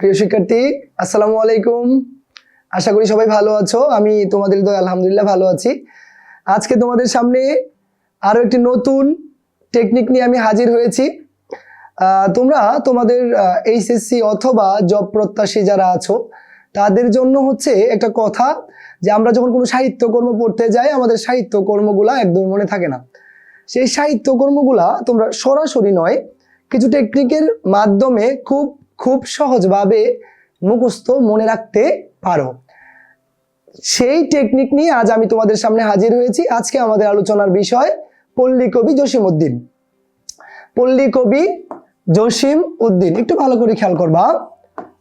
প্রিয় শিক্ষার্থী, আসসালামু আলাইকুম। আশা করি সবাই ভালো আছো। আমি তোমাদের তো আলহামদুলিল্লাহ ভালো আছি। আজকে তোমাদের সামনে আরও একটি নতুন টেকনিক নিয়ে আমি হাজির হয়েছি। তোমরা তোমাদের এইচএসসি অথবা জব প্রত্যাশী যারা আছো, তাদের জন্য হচ্ছে একটা কথা যে আমরা যখন কোনো সাহিত্যকর্ম পড়তে যাই, আমাদের সাহিত্যকর্মগুলা একদম মনে থাকে না। সেই সাহিত্যকর্মগুলা তোমরা সরাসরি নয়, কিছু টেকনিকের মাধ্যমে খুব খুব সহজভাবে মুখস্থ মনে রাখতে পারো। সেই টেকনিক নিয়ে আজ আমি তোমাদের সামনে হাজির হয়েছি। আজকে আমাদের আলোচনার বিষয় পল্লী কবি জসিম উদ্দিন। পল্লী কবি জসিম উদ্দিন, একটু ভালো করে খেয়াল করবা।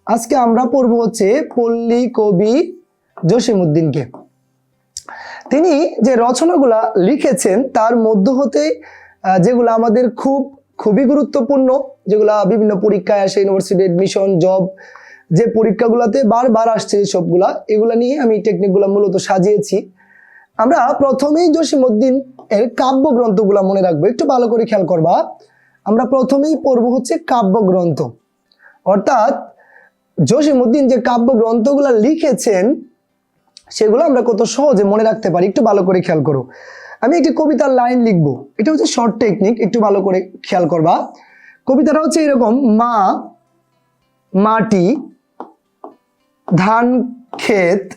আজকে আমরা পড়ব হচ্ছে পল্লী কবি জসিম উদ্দিনকে। তিনি যে রচনাগুলা লিখেছেন, তার মধ্য হতে যেগুলো আমাদের খুব, খুবই গুরুত্বপূর্ণ যেগুলা বিভিন্ন পরীক্ষায় আসে ইউনিভার্সিটি এডমিশন জব যে পরীক্ষাগুলোতে বারবার আসছে সবগুলা, এগুলা নিয়ে আমি টেকনিকগুলো মূলত সাজিয়েছি। আমরা প্রথমেই জসিমউদ্দিন এর কাব্যগ্রন্থগুলো মনে রাখব, একটু ভালো করে খেয়াল করবা। আমরা প্রথমেই পড়ব হচ্ছে কাব্যগ্রন্থ। অর্থাৎ জসিমউদ্দিন যে কাব্যগ্রন্থগুলো লিখেছেন, সেগুলো আমরা কত সহজে মনে রাখতে পারি, একটু ভালো করে খেয়াল করো। আমি একটি কবিতার লাইন লিখব, এটা হচ্ছে শর্ট টেকনিক একটু ভালো করে খেয়াল করবা। কবিতাটা হচ্ছে এরকম, মা, মাটি, ধান, ক্ষেত,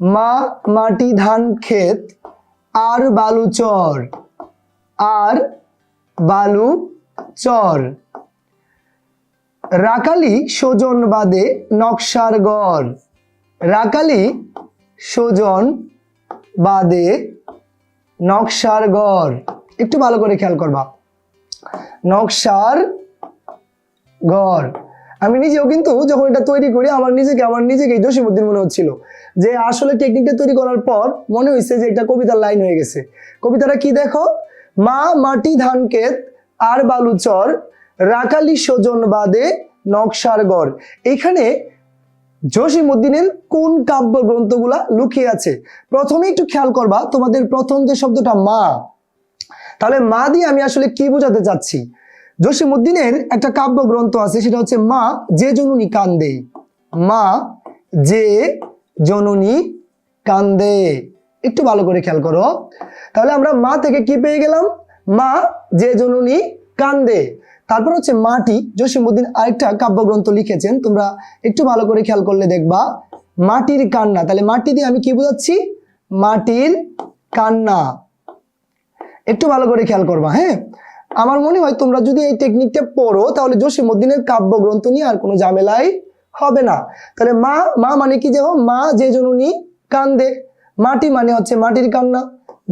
মা, মাটি, ধান, ক্ষেত, আর বালু চর, আর বালু চর। রাকালি সোজন বাদে নকশার গড়। রাকালি সোজন বাদে নকশার গড়। একটু ভালো করে খেয়াল করবা। নকশার গড় আমি নিজেও কিন্তু যখন এটা তৈরি করি, আমার নিজেকে আমার নিজেকেই জসিমুদ্দিন মনে হচ্ছিল যে আসলে টেকনিকটা তৈরি করার পর মনে হয়েছে যে এটা কবিতার লাইন হয়ে গেছে। কবিতাটা কি দেখো? মা মাটি ধান ক্ষেত, আর বালুচর রাকালি সোজন বাদে নকশার গড় এখানে জসিমউদ্দিনের কোন কাব্য গ্রন্থগুলা লুকিয়ে আছে? প্রথমে একটু খেয়াল করবা, তোমাদের প্রথম যে শব্দটা মা তাহলে মা দিয়ে আমি আসলে কি বোঝাতে চাচ্ছি? জসিমুদ্দিনের একটা কাব্য গ্রন্থ আছে, সেটা হচ্ছে মা যে জননী কান্দে। মা যে জননী কান্দে। একটু ভালো করে খেয়াল করো। তাহলে আমরা মা থেকে কি পেয়ে গেলাম? মা যে জননী কান্দে। তারপর হচ্ছে মাটি জসিমুদ্দিন আরেকটা কাব্যগ্রন্থ লিখেছেন, তোমরা একটু ভালো করে খেয়াল করলে দেখবা। মাটির কান্না, তাহলে মাটি দিয়ে আমি কি বোঝাচ্ছি? মাটির কান্না। একটু ভালো করে খেয়াল করবা হ্যাঁ? আমার মনে হয় তোমরা যদি এই টেকনিকটা পড়ো, তাহলে জসিমউদ্দিনের কাব্যগ্রন্থ নিয়ে আর কোনো ঝামেলাই হবে না। তাহলে মা মা মানে কি দেখো মা যে জননী কান্দে। মাটি মানে হচ্ছে মাটির কান্না।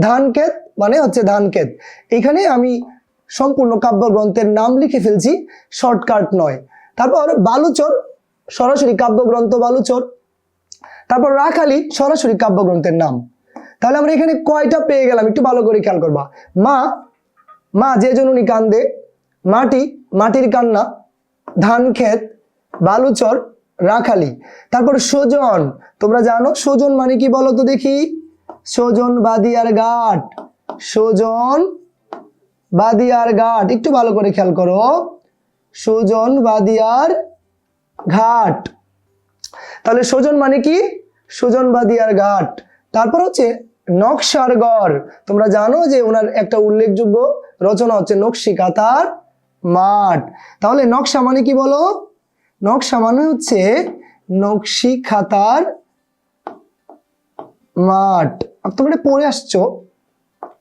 ধান ক্ষেত মানে হচ্ছে ধান ক্ষেত। এখানে আমি সম্পূর্ণ কাব্যগ্রন্থের নাম লিখে ফেলছি, শর্টকাট নয়। তারপর বালুচর, সরাসরি কাব্যগ্রন্থ বালুচর। তারপর রাখালি, সরাসরি কাব্যগ্রন্থের নাম। তাহলে আমরা এখানে কয়টা পেয়ে গেলাম? একটু ভালো করে খেয়াল করবা। মা মা যে জননী কান্দে, মাটি, মাটির কান্না, ধান ক্ষেত, বালুচর, রাখালি, তারপর সোজন তোমরা জানো সোজন মানে কি বলো তো দেখি? সোজন বাদিয়ার ঘাট। সোজন বাদিয়ার ঘাট, একটু ভালো করে খেয়াল করো। সোজন বাদিয়ার ঘাট। তাহলে সোজন মানে কি? সুজন বাদিয়ার ঘাট। তারপর হচ্ছে নকশার গড় তোমরা জানো যে ওনার একটা উল্লেখযোগ্য রচনা হচ্ছে নকশি কাতার মাঠ। তাহলে নকশা মানে কি বলো? নকশা মানে হচ্ছে নকশি খাতার মাঠ তোমরা পড়ে আসছো,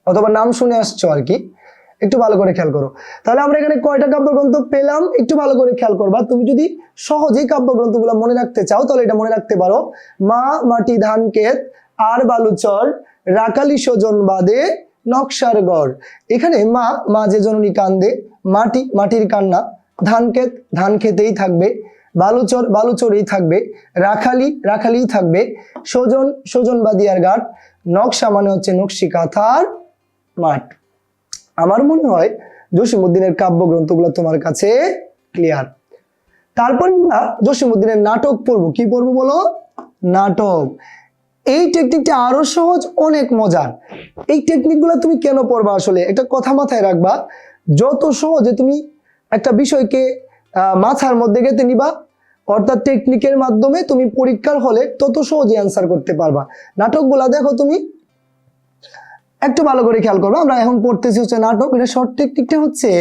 অথবা নাম শুনে আসছো আর কি। একটু ভালো করে খেয়াল করো। তাহলে আমরা এখানে কয়টা কাব্যগ্রন্থ পেলাম? একটু ভালো করে খেয়াল করবা। তুমি যদি সহজেই কাব্যগ্রন্থগুলো মনে রাখতে চাও, তাহলে এটা মনে রাখতে পারো। মা মাটি ধান ক্ষেত আর বালুচর রাকালি সোজন বাদে নকশার গড়। এখানে মা মা যে জননী কান্দে, মাটি, মাটির কান্না, ধান ক্ষেত, ধান খেতেই থাকবে, বালুচর, বালুচরেই থাকবে, রাখালি, রাখালিই থাকবে, সোজন সোজন বাদিয়ার ঘাট, নকশা মানে হচ্ছে নকশি কাঁথার মাঠ। আমার মনে হয় জসিমউদ্দিনের কাব্যগ্রন্থগুলো তোমার কাছে ক্লিয়ার তারপর আমরা জসিমউদ্দিনের নাটক পড়ব। কি পড়ব বলো? নাটক। এই টেকনিকটা আরও সহজ, অনেক মজার। এই টেকনিকগুলো তুমি কেন পড়বা আসলে? একটা কথা মাথায় রাখবা, যত সহজে তুমি একটা বিষয়কে মাথার মধ্যে গেতে নিবা, অর্থাৎ টেকনিকের মাধ্যমে তুমি পরীক্ষার হলে তত সহজে অ্যান্সার করতে পারবা। নাটকগুলা দেখো তুমি, একটু ভালো করে খেয়াল করব আমরা এখন পড়তেছি হচ্ছে নাটক। এটা শর্ট টেকনিকটা হচ্ছে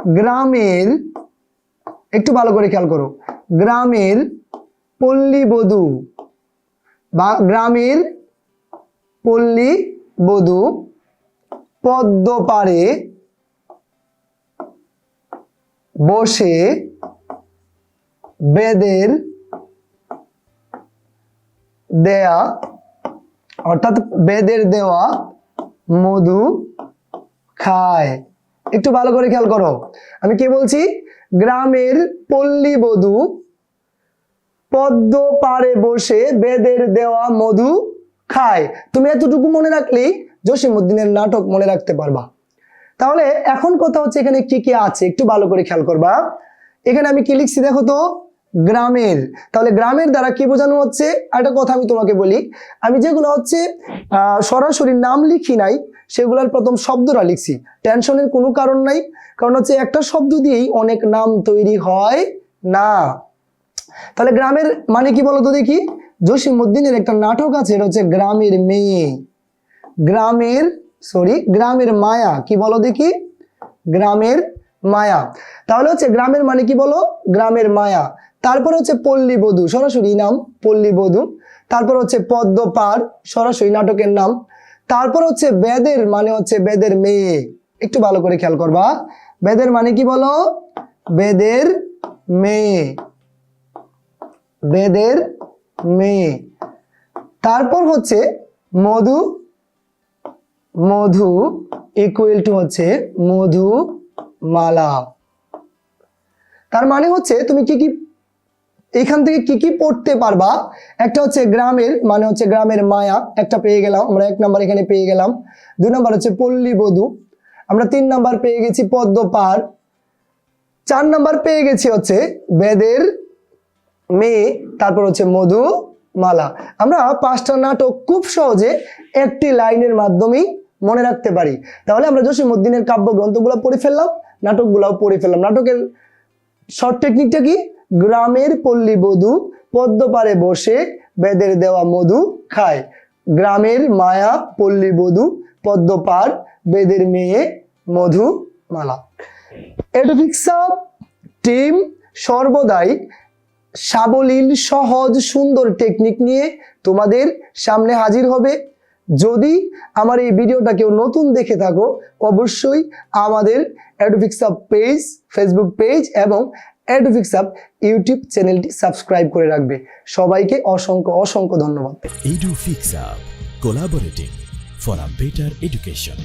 গ্রামের, একটু ভালো করে খেয়াল করো, গ্রামের পল্লী বধূ বা গ্রামের পল্লী বধূ পদ্ম পারে বসে বেদের দেয়া, অর্থাৎ বেদের দেওয়া মধু খায়। একটু ভালো করে খেয়াল করো। আমি কি বলছি? গ্রামের পল্লী বধূ পদ্ম পাড়ে বসে বেদের দেওয়া মধু খায়। তুমি এতটুকু মনে রাখলেই জসিমুদ্দিনের নাটক মনে রাখতে পারবা। তাহলে এখন কথা হচ্ছে এখানে কি কি আছে, একটু ভালো করে খেয়াল করবা। এখানে আমি কি লিখছি দেখো তো? গ্রামের। তাহলে গ্রামের দ্বারা কি বোঝানো হচ্ছে? একটা কথা আমি তোমাকে বলি, আমি যেগুলো হচ্ছে সরাসরি নাম লিখি নাই, সেগুলোর প্রথম শব্দটা লিখছি। টেনশনের কোনো কারণ নাই, কারণ হচ্ছে একটা শব্দ দিয়েই অনেক নাম তৈরি হয় না। তাহলে গ্রামের মানে কি বলতো দেখি? জসিমুদ্দিনের একটা নাটক আছে, এটা হচ্ছে গ্রামের মেয়ে। গ্রামের সরি গ্রামের মায়া, কি বলো দেখি? গ্রামের মায়া। তাহলে হচ্ছে গ্রামের মানে কি বলো? গ্রামের মায়া। তারপর হচ্ছে পল্লী বধূ, সরাসরি নাম পল্লী বধূ। তারপর হচ্ছে পদ্ম পার সরাসরি নাটকের নাম। তারপর হচ্ছে বেদের মানে হচ্ছে বেদের মেয়ে। একটু ভালো করে খেয়াল করবা। বেদের মানে কি বলো? বেদের মেয়ে। বেদের মেয়ে। তারপর হচ্ছে মধু মধু ইকুয়াল টু হচ্ছে মধু মালা তার মানে হচ্ছে তুমি কি কি, এখান থেকে কি কি পড়তে পারবা? একটা হচ্ছে গ্রামের মানে হচ্ছে গ্রামের মায়া, একটা পেয়ে গেলাম, আমরা এক নাম্বার এখানে পেয়ে গেলাম। দুই নাম্বার হচ্ছে পল্লী বধূ, আমরা তিন নাম্বার পেয়ে গেছি পদ্ম পার চার নাম্বার পেয়ে গেছি হচ্ছে বেদের মেয়ে তারপর হচ্ছে মধু মালা আমরা পাঁচটা নাটক খুব সহজে একটি লাইনের মাধ্যমেই মনে রাখতে পারি। তাহলে আমরা জসিমুদ্দিনের কাব্য গ্রন্থগুলো পড়ে ফেললাম, নাটকগুলাও পড়ে ফেললাম। নাটকের শর্ট টেকনিকটা কি? গ্রামের পল্লী পদ্ম পারে বসে বেদের দেওয়া মধু খায়। গ্রামের মায়া পল্লী বধূ পদ্ম পার বেদের মেয়ে মধু মালা এডোফিক্সা টিম সর্বদাই সাবলীল, সহজ, সুন্দর টেকনিক নিয়ে তোমাদের সামনে হাজির হবে। যদি আমার এই ভিডিওটা কেউ নতুন দেখে থাকো, অবশ্যই আমাদের অ্যাডোফিক্সাপ পেজ ফেসবুক পেজ এবং অ্যাডোফিক্সাপ ইউটিউব চ্যানেলটি সাবস্ক্রাইব করে রাখবে। সবাইকে অসংখ্য অসংখ্য ধন্যবাদ। Collaborating for a better education.